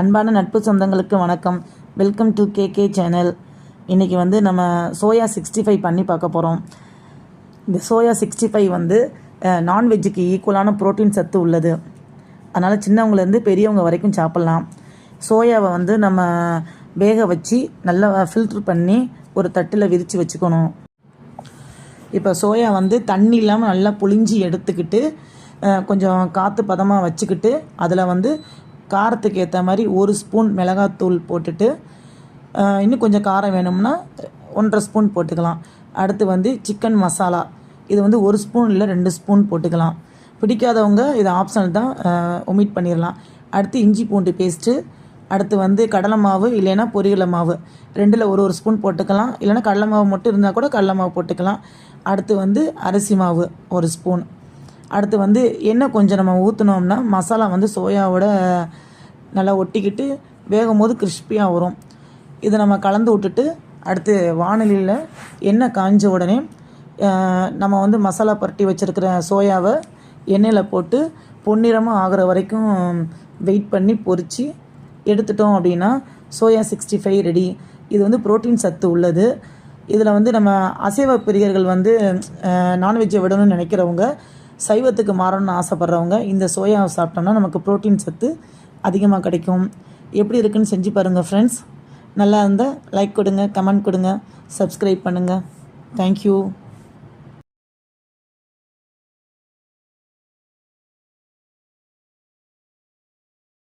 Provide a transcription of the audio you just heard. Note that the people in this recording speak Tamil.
அன்பான நட்பு சொந்தங்களுக்கு வணக்கம். வெல்கம் டு கேகே சேனல் இன்றைக்கி வந்து நம்ம சோயா சிக்ஸ்டி ஃபைவ் பண்ணி பார்க்க போகிறோம் இந்த சோயா சிக்ஸ்டி ஃபைவ் வந்து நான்வெஜ்ஜுக்கு ஈக்குவலான புரோட்டீன் சத்து உள்ளது. அதனால் சின்னவங்கலேருந்து பெரியவங்க வரைக்கும் சாப்பிட்லாம். சோயாவை வந்து நம்ம வேக வச்சு நல்லா ஃபில்ட்ரு பண்ணி ஒரு தட்டில் விரித்து வச்சுக்கணும். இப்போ சோயா வந்து தண்ணி இல்லாமல் நல்லா புளிஞ்சி எடுத்துக்கிட்டு கொஞ்சம் காற்று பதமாக வச்சுக்கிட்டு அதில் வந்து காரத்துக்கு ஏற்ற மாதிரி ஒரு ஸ்பூன் மிளகாத்தூள் போட்டுட்டு இன்னும் கொஞ்சம் காரம் வேணும்னா ஒன்றரை ஸ்பூன் போட்டுக்கலாம். அடுத்து வந்து சிக்கன் மசாலா இது வந்து ஒரு ஸ்பூன் இல்லை ரெண்டு ஸ்பூன் போட்டுக்கலாம். பிடிக்காதவங்க இது ஆப்ஷனல் தான் ஒமிட் பண்ணிடலாம் அடுத்து இஞ்சி பூண்டு பேஸ்ட்டு அடுத்து வந்து கடலை மாவு இல்லைன்னா பொரியலை மாவு. ரெண்டில் ஒரு ஒரு ஸ்பூன் போட்டுக்கலாம். இல்லைன்னா கடலை மாவு மட்டும் இருந்தால் கூட கடலை மாவு போட்டுக்கலாம். அடுத்து வந்து அரிசி மாவு ஒரு ஸ்பூன் அடுத்து வந்து எண்ணெய் கொஞ்சம் நம்ம ஊற்றினோம்னா மசாலா வந்து சோயாவோட நல்லா ஒட்டிக்கிட்டு வேகும் போது கிறிஸ்பியாக வரும். இதை நம்ம கலந்து விட்டுட்டு அடுத்து வானிலையில் எண்ணெய் காஞ்ச உடனே நம்ம வந்து மசாலா பரட்டி வச்சுருக்கிற சோயாவை எண்ணெயில் போட்டு பொன்னிறமாக ஆகிற வரைக்கும் வெயிட் பண்ணி பொரித்து எடுத்துட்டோம் அப்படின்னா சோயா சிக்ஸ்டி ஃபைவ் ரெடி. இது வந்து புரோட்டீன் சத்து உள்ளது. இதில் வந்து நம்ம அசைவ பிரியர்கள் வந்து நான்வெஜ்ஜை விடணும்னு நினைக்கிறவங்க சைவத்துக்கு மாறணும்னு ஆசைப்பட்றவங்க இந்த சோயாவை சாப்பிட்டோம்னா நமக்கு புரோட்டீன் சத்து அதிகமாக கிடைக்கும். எப்படி இருக்குன்னு செஞ்சு பாருங்கள் ஃப்ரெண்ட்ஸ் நல்லா இருந்தால் லைக் கொடுங்க கமெண்ட் கொடுங்க சப்ஸ்கிரைப் பண்ணுங்கள் தேங்க்யூ